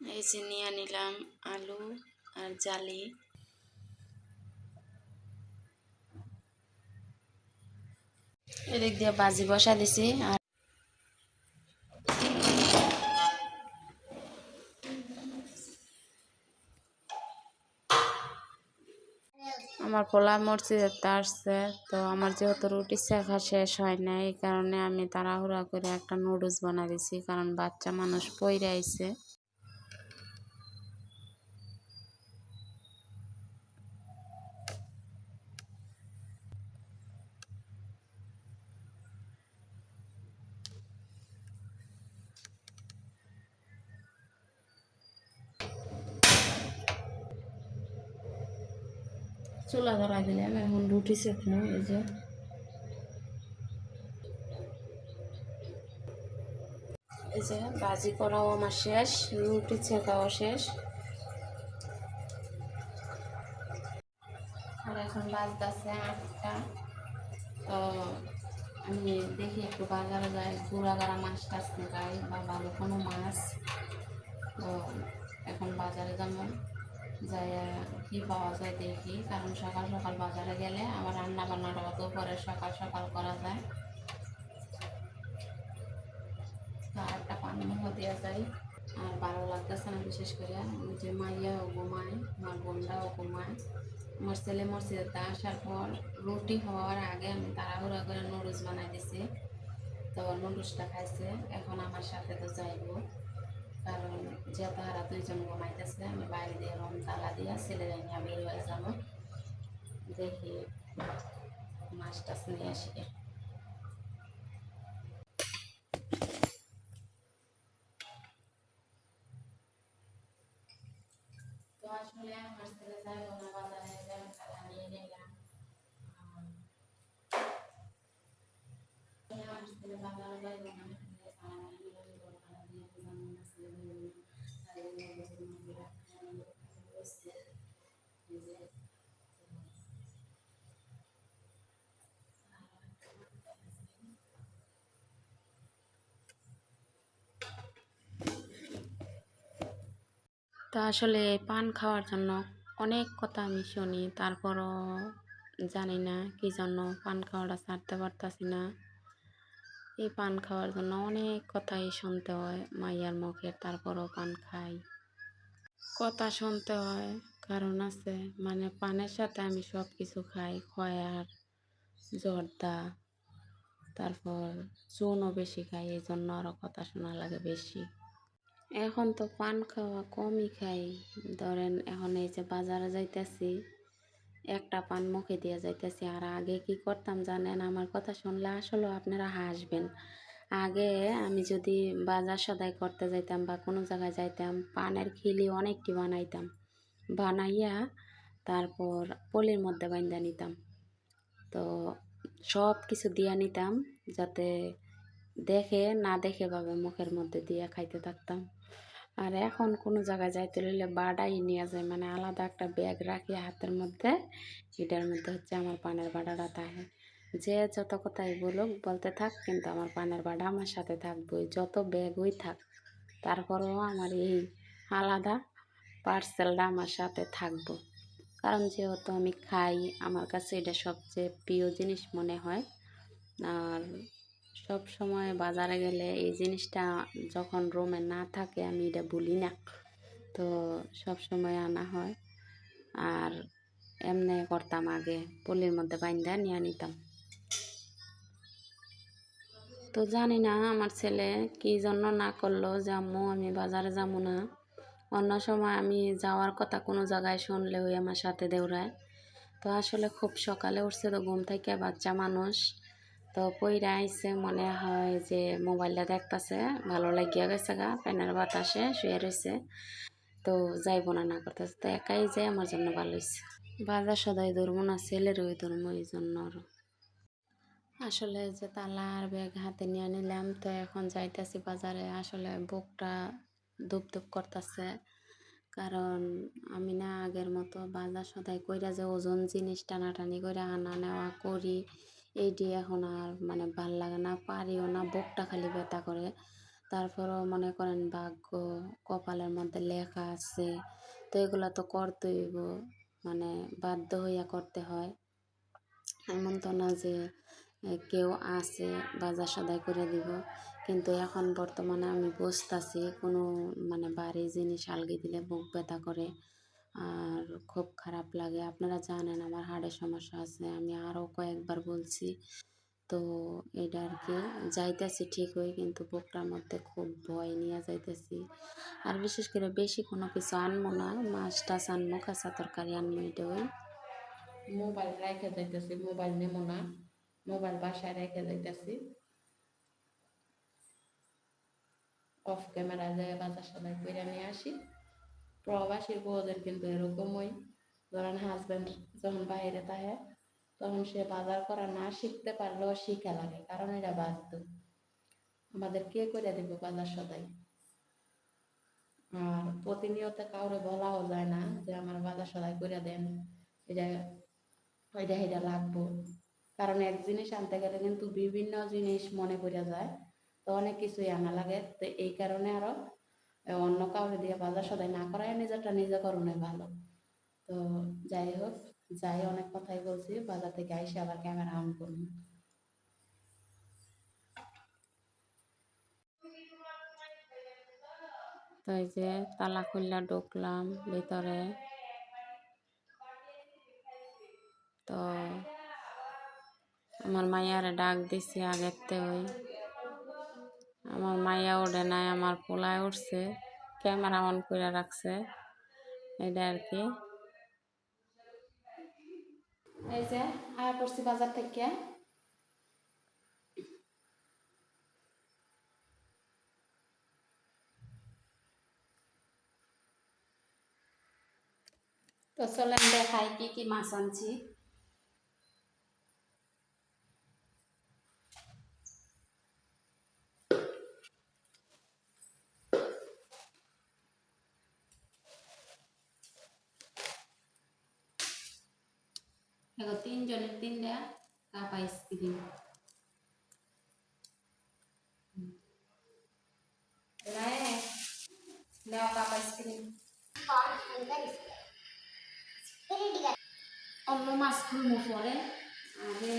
এই যে নিয়ে নিলাম আলু আর জালি। এদিক দিয়ে বাজি বসা দিছি আর আমার পোলা মসজিদে আসছে, তো আমার যেহেতু রুটি শেখা শেষ হয় না এই কারণে আমি তাড়াহুড়া করে একটা নুডলস বানা দিছি, কারণ বাচ্চা মানুষ পইরে আইছে। চুলা ধরা দিলাম, এখন রুটি সেঁকনো এই যে। এই যে বাজি করাও আমার শেষ, রুটি ছেঁকাও শেষ। আর এখন বাজতেছে আটটা। তো আমি দেখি একটু বাজারে যাই, গুড়া গাড়া মাছ টাছ খাই বা ভালো কোনো মাছ। তো এখন বাজারে যেমন যাই কি পাওয়া যায় দেখি। কারণ সকাল সকাল বাজারে গেলে আবার রান্না বান্নাটা অত পরে সকাল সকাল করা যায়। একটা পানি দেওয়া যায়। আর ভালো লাগতেছে না বিশেষ করে। যে মাইয়াও ঘুমায়, আমার বোনটাও ঘুমায়। আমার ছেলে মসজিদে আসার পর রুটি হওয়ার আগে আমি তাড়াহুড়া করে নুডলস বানাই দিছি। তো নুডলসটা খাইছে। এখন আমার সাথে তো যাইবো। কারণ যে তারা দুইজন ঘুমাইতেছে, আমি বাইরে দিয়ে রুম তালা দিয়া ছেলেরা নিয়ে বের হয়ে যাব। দেখি মাছ টাছ নিয়ে আসি। তো আসলে আমার ছেলে যাইব না, বাজারে যাই তালা নিয়ে নিলাম। আমার ছেলে বাজারে যাইব না তালা নিয়ে নিলাম তালা দিয়ে দিলাম আমার ছেলে যাইব না তাই নিয়ে গেছে মন্দিরে বসছে এই যে তো আসলে পান খাওয়ার জন্য অনেক কথা আমি শুনি, তারপরও জানি না কি জন্য পান খাওয়াটা ছাড়তে পারতাছি না। এই পান খাওয়ার জন্য অনেক কথাই শুনতে হয় মাইয়ার মুখে তারপরও পান খাই। কথা শুনতে হয়, কারণ আছে মানে পানের সাথে আমি সব কিছু খাই, খয়ার, জর্দা, তারপর চুনও বেশি খাই এই জন্য আরও কথা শোনা লাগে বেশি। এখন তো পান খাওয়া কমই খাই। ধরেন এখন এই যে বাজারে যাইতেছি, একটা পান মুখে দিয়ে যাইতেছি, আর আগে কি করতাম জানেন? আমার কথা শুনলে আসলে আপনারা হাসবেন। আগে আমি যদি বাজার সদাই করতে যাইতাম বা কোনো জায়গায় যাইতাম, পানের খিলি অনেকটি বানাইতাম। বানাইয়া তারপর পলির মধ্যে বাইন্দা নিতাম। তো সব কিছু দিয়া নিতাম, যাতে দেখে না দেখে ভাবে মুখের মধ্যে দিয়ে খাইতে থাকতাম। আর এখন কোনো জায়গায় যাইতে হইলে বাডাই নিয়ে যায় মানে আলাদা একটা ব্যাগ রাখি হাতের মধ্যে এটার মধ্যে হচ্ছে আমার পানের বাডাটা থাকে। যে যত কথাই বলুক, বলতে থাক, কিন্তু আমার পানের বাডা আমার সাথে থাকবই যত ব্যাগই থাক। তারপরেও আমার এই আলাদা পার্সেলটা আমার সাথে থাকব। কারণ যেহেতু আমি খাই, আমার কাছে এটা সবচেয়ে প্রিয় জিনিস মনে হয়। আর সব সময় বাজারে গেলে এই জিনিসটা যখন রুমে না থাকে আমি এটা ভুলি না। তো সব সময় আনা হয়। আর এমনি করতাম আগে, পলির মধ্যে বাইন্দা নিয়ে নিতাম। তো জানি না আমার ছেলে কি জন্য না করল যে আম্মু আমি বাজারে যাব না। অন্য সময় আমি যাওয়ার কথা কোনো জায়গায় শুনলে ওই আমার সাথে দৌড়ায় তো আসলে খুব সকালে উঠছে তো ঘুম থেকে বাচ্চা মানুষ। তো পইরা আইসে মনে হয় যে মোবাইলটা দেখতেছে, ভালো লাগিয়া গেছে গা প্যানের বাতাসে শুয়ে রয়েছে তো যাইব না না করতেছে। তো একাই যাই, আমার জন্য ভালো হয়েছে বাজার সদাই ধরবো না, ছেলের ওই ধর্ম, এই জন্য আসলে যে তালা আর ব্যাগ হাতে নিয়ে নিলাম, তো এখন যাইতেছি বাজারে। আসলে বুকটা ধুপ ধুপ করতেছে, কারণ আমি না আগের মতো বাজার সদাই কইরা যে ওজন জিনিস টানাটানি করে আনা নেওয়া করি। এইটি এখন আর মানে ভালো লাগে না, পারিও না, বুকটা খালি ব্যথা করে। তারপরও মনে করেন ভাগ্য, কপালের মধ্যে লেখা আছে, তো এগুলো তো করতে হইব মানে বাধ্য হইয়া করতে হয়। এমন তো না যে কেউ আছে, বাজার সদাই করে দিব, কিন্তু এখন বর্তমানে আমি বুঝতেছি কোনো মানে বাড়ি জিনিস আলগি দিলে বুক ব্যথা করে। আর খুব খারাপ লাগে। আপনারা জানেন আমার হাড়ের সমস্যা আছে, আমি আরও কয়েকবার বলছি। তো এটা আর কি, যাইতেছি ঠিকই, কিন্তু বুকটার মধ্যে খুব ভয় নিয়ে যাইতেছি। আর বিশেষ করে বেশি কোনো কিছু আনব না, মাছ টাছ আনব কাঁচা তরকারি আনব এটা ওই মোবাইল রেখে যাইতেছি, মোবাইল নেব না, মোবাইল বাসায় রেখে যাইতেছি। অফ ক্যামেরা যায় বাজার সদাই করে নিয়ে আসি। প্রবাসী বউদের কিন্তু এরকমই। ধরেন হাজব্যান্ড যখন বাইরে থাকে, তখন সে বাজার করা না শিখতে পারলেও শিখা লাগে, কারণ এটা বাধ্য। আমাদের কে করে দিব বাজার সদাই? আর প্রতিনিয়ত কাউরে বলাও যায় না যে আমার বাজার সদাই করে দেন, এটা ওইটা এটা লাগবো। কারণ এক জিনিস আনতে গেলে কিন্তু বিভিন্ন জিনিস মনে পড়ে যায়, তো অনেক কিছুই আনা লাগে। তো এই কারণে আরও অন্য কাউরে দিয়ে বাজার সদাই না করাই নিজেরটা নিজে করণে ভালো। তো যাই হোক, যাই অনেক কথাই বলছি বাজার থেকে আইসে আবার ক্যামেরা অন করুন তো এই যে তালা খুললা, ঢুকলাম ভিতরে। তো আমার মাইয়ারে ডাক দিছি আগেরতে ওই। আমার মাইয়া ওঠে নাই, আমার পোলায় উঠছে, ক্যামেরা অন করে রাখছে। এটা আর কি। এই যে, আয়া পড়ছি বাজার থেকে। তো চলেন দেখাই কি কি মাছ আনছি। এগো তিনজনের তিনটা কাপ আইসক্রিম রায় কাপ আইসক্রিম অন্য মাছ খুলবো পরে আগে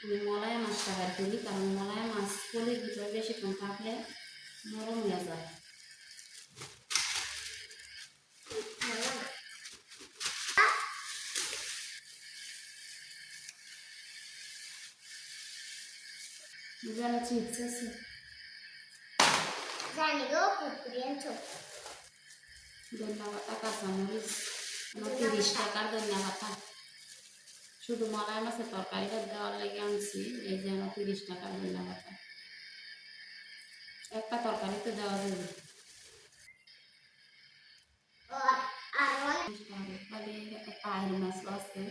আমি মলায় মাছটা বের করি কারণ মলায় মাছ কলির ভিতরে বেশিক্ষণ থাকলে নরম হয়ে যায় যেন চিপস আছে জানি গো ধন্যা পাতা কাঁচামরিচ আমার তিরিশ টাকার ধন্যা পাতা শুধু মলাই মাছের তরকারিটা দেওয়ার লেগে আনছি এই যে আমার তিরিশ টাকার ধন্যা পাতা একটা তরকারিতে দেওয়া যাবে পায়ের মাছ আছে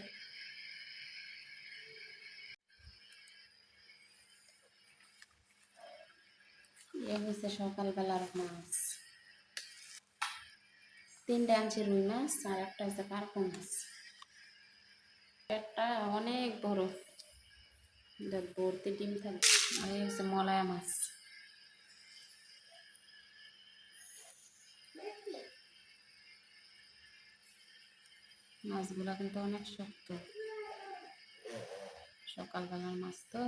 হয়েছে সকালবেলার মাছ। তিনটে আনছি রুই মাছ আর একটা হচ্ছে কার্পো মাছ। পেটটা অনেক বড়। ভর্তি ডিম থাকবে। আর এই হচ্ছে মলায়া মাছ। মাছগুলো কিন্তু অনেক শক্ত। সকালবেলার মাছ তো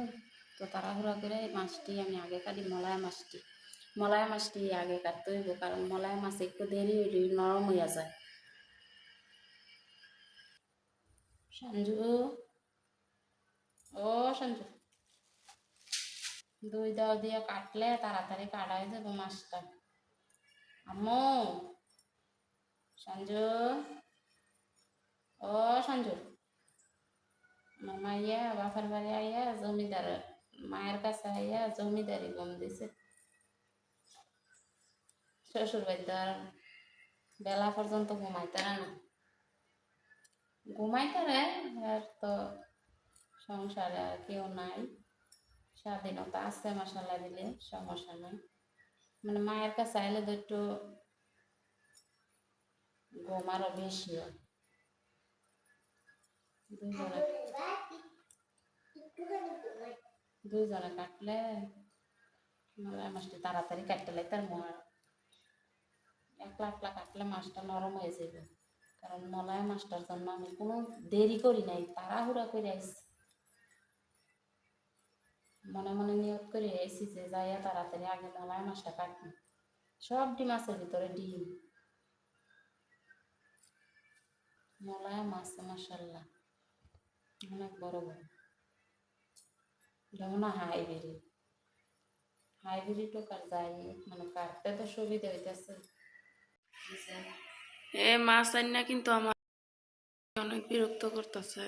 তো তাড়াহুড়া করে এই মাছটি আমি আগে কাটি মলায়া মাছটি মলায়া মাছটি আগে কাটতে হইব, কারণ মলাই মাছ একটু দেরি হইলে নরম হইয়া যায়। সঞ্জু ও সঞ্জু দুই দাও দিয়ে কাটলে তাড়াতাড়ি কাটা হয়ে যাব মাছটা। আম্মু সঞ্জু ও সঞ্জু আমার মাইয়া বাসার বাড়ি আইয়া জমিদার, মায়ের কাছে আইয়া জমিদারি গম দিছে। শ্বশুর বাড়িতে আর বেলা পর্যন্ত ঘুমাইতে না? ঘুমাইতে রে, আর তো সংসারে আর কেউ নাই। স্বাধীনতা আছে মশালা দিলে, সমস্যা নাই। মানে মায়ের কাছে আইলে তো একটু ঘুম আরও বেশি দুজনে কাটলে মাছটা তাড়াতাড়ি কাটতে লাগে তার মর একলা একলা কাটলে মাছটা নরম হয়ে যাবে কারণ মলায় মাছটার জন্য আমি কোনো দেরি করি নাই, তাড়াহুড়া করে আইছি। মনে মনে নিয়ত করে আইছি যে যাইয়া তাড়াতাড়ি আগে মলায় মাছটা কাটবো। সবটি মাছের ভিতরে, ডিম। মলায় মাছ মাসাল্লাহ অনেক বড় বড়। যেমন হাইব্রিড। হাইব্রিড টোকার যাই মানে কাটতে তো সুবিধা হইতেছে। এ মাছ না কিন্তু আমার অনেক বিরক্ত করতেছে।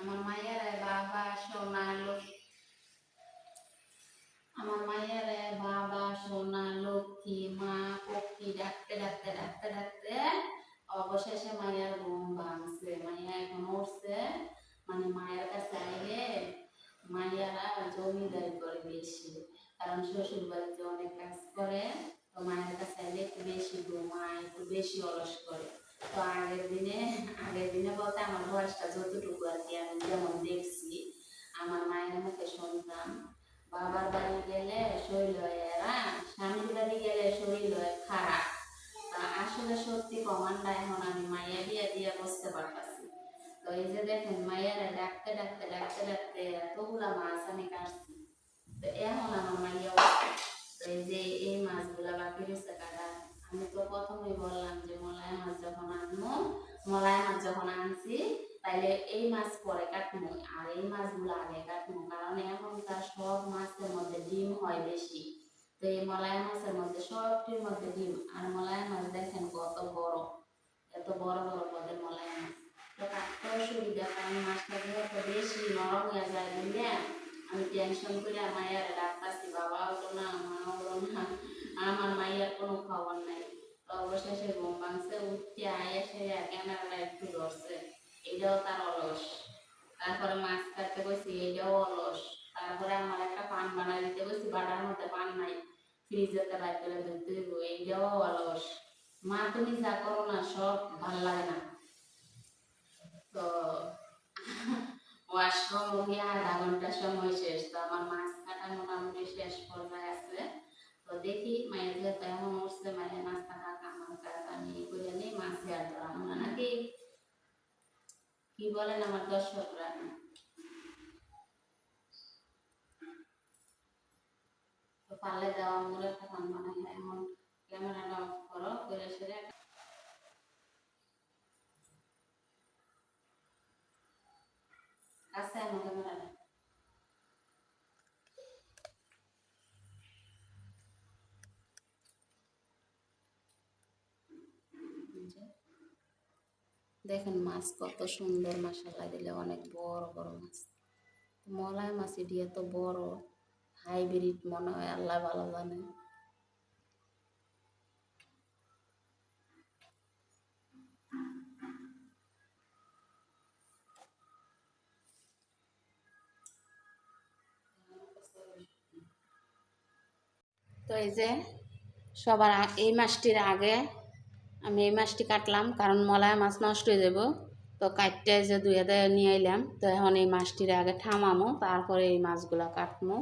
আমার মায়ের বাবা সোনা লোক আমার মায়ের বাবা সোনা লক্ষ্মী মা পক্ষী ডাকতে ডাকতে ডাকতে ডাকতে অবশেষে মায়ের ঘুম ভাঙছে মাইয়া এখন উঠছে মানে মায়ের কাছে আইলে মাইয়ারা জমিদারি করে বেশি কারণ শ্বশুর বাড়িতে অনেক কাজ করে তো মায়ের কাছে আইলে একটু বেশি ঘুমায় একটু বেশি অলস করে তো আগের দিনে আগের দিনে বলতে আমার বয়সটা যতটুকু আর কি আমি যেমন দেখছি আমার মায়ের মুখে শুনতাম বাবার বাড়ি গেলে শরীর হয়? স্বামীর বাড়ি গেলে শরীর খারাপ। আসলে সত্যি কমান্ডা এখন আমি মাইয়া দিয়ে দিয়ে বসতে পারতাছি। তো এই যে দেখেন, মাইয়ারে ডাকতে ডাকতে ডাকতে ডাকতে এতগুলা মাছ আমি কাটছি। তো এখন আমার মাইয়া তো এই যে এই মাছগুলা বাকি রয়েছে কাটা। আমি তো প্রথমেই বললাম যে মলায় মাছ যখন আনব, মলায় মাছ যখন আনছি, তাইলে এই মাছ পরে কাটবো আর এই মাছগুলো আগে কাটবো কারণ এখনকার সব মাছের মধ্যে ডিম হয় বেশি। তো এই মলায় মাছের মধ্যে, সবটির মধ্যে ডিম। আর মলায় মাছ দেখেন কত বড়, এত বড় বড় পদের মলায় মাছ। তো কাটতেও সুবিধা, কারণ মাছটা যেহেতু বেশি নরম হয়ে যায় বুঝলে আমি টেনশন করে মায়ের ডাক্তারছি বাবা হলো না মা হলো না। আমার মায়ের কোনো খবর নাই। অবশেষে ঘুম ভাঙছে উঠতে আয়া সে ক্যামেরাটা একটু ধরছে। এটাও তার অলস। তারপরে মাছ কাটতে বসি, এটাও অলস। তারপরে আমার একটা পান বানাই দিতে বসি, বাটার মধ্যে পান নাই। ফ্রিজেতে রাখতে ধরতে হইব এইটাও অলস। মা, তুমি যা করো না, সব ভালো লাগে না। তো ওয়াশরুম গিয়ে আধা ঘণ্টা সময় শেষ। তো আমার মাছ কাটা মোটামুটি শেষ পর্যায়ে আছে। তো দেখি মায়ের যেহেতু এমন উঠছে মানে নাস্তা খাক কামান কাজ আমি করে নিই, মাছ দেওয়ার ধরাবো আমরা নাকি কি বলেন আমার দর্শকরা? তো পারলে দেওয়া মনে বানাই এখন ক্যামেরাটা অফ করো, করে সেরে কাছে আমার ক্যামেরাটা দেখেন মাছ কত সুন্দর মশলা দিলে অনেক বড় বড় মাছ। মলায় মাছ, এটি এত বড়, হাইব্রিড মনে হয়, আল্লাহ ভালো জানে। তো এই যে, সবার এই মাছটির আগে আমি এই মাছটি কাটলাম, কারণ মলায় মাছ নষ্ট হয়ে যাব। তো কাটতে যে দুই হাতে নিয়ে এলাম তো এখন এই মাছটির আগে থামামো, তারপরে এই মাছগুলো কাটমো।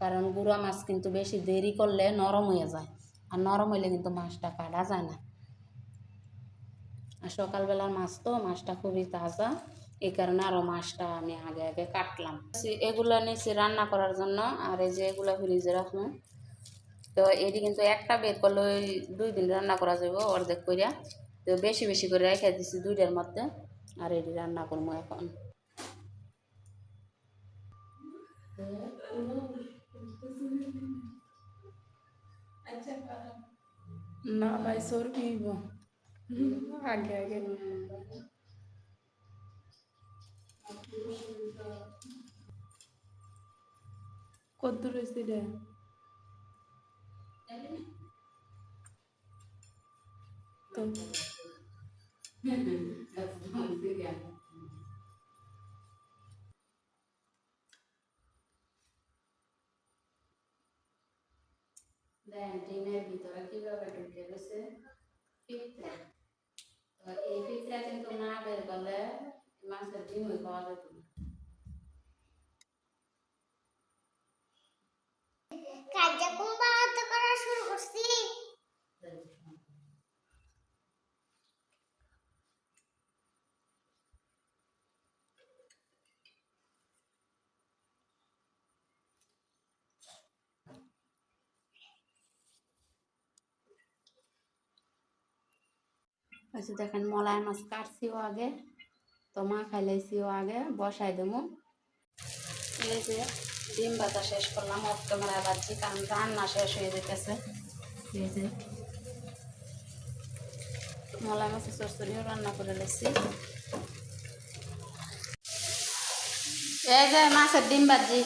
কারণ গুঁড়া মাছ কিন্তু বেশি দেরি করলে নরম হয়ে যায়, আর নরম হইলে কিন্তু মাছটা কাটা যায় না। আর সকালবেলার মাছ তো, মাছটা খুবই তাজা, এই কারণে আরও মাছটা আমি আগে আগে কাটলাম। এগুলো নিয়েছি রান্না করার জন্য, আর এই যে এগুলো ফ্রিজে রাখব তো এটি কিন্তু একটা বের করলে ওই দুই দিন রান্না করা যাবে অর্ধেক করিয়া তো বেশি বেশি করে রেখে দিছি দুইটার মধ্যে, আর এটি রান্না করব এখন। না ভাই সর পিব আগে আগে কত রয়েছে রে তো দেন ডিমের ভিতরে কীভাবে ঢুকে গেছে পিঁপড়া তো এই পিঁপড়া কিন্তু না বের করলে মাছের ডিমই পাওয়া যেত না কাজে কুম্বাতে করা শুরু করছি। যে দেখেন মলাই মাছ কাটছিও আগে, তো মা খাইলাইছিও আগে বসাই দেবো। এই যে ডিম ভাজা শেষ করলাম, অফ ক্যামেরায় বাজছি, কারণ রান্না শেষ হয়ে যেতেছে। এই যে মলাই মাছের চচ্চড়িও রান্না করে নিচ্ছি এই যে মাছের ডিম ভাজি।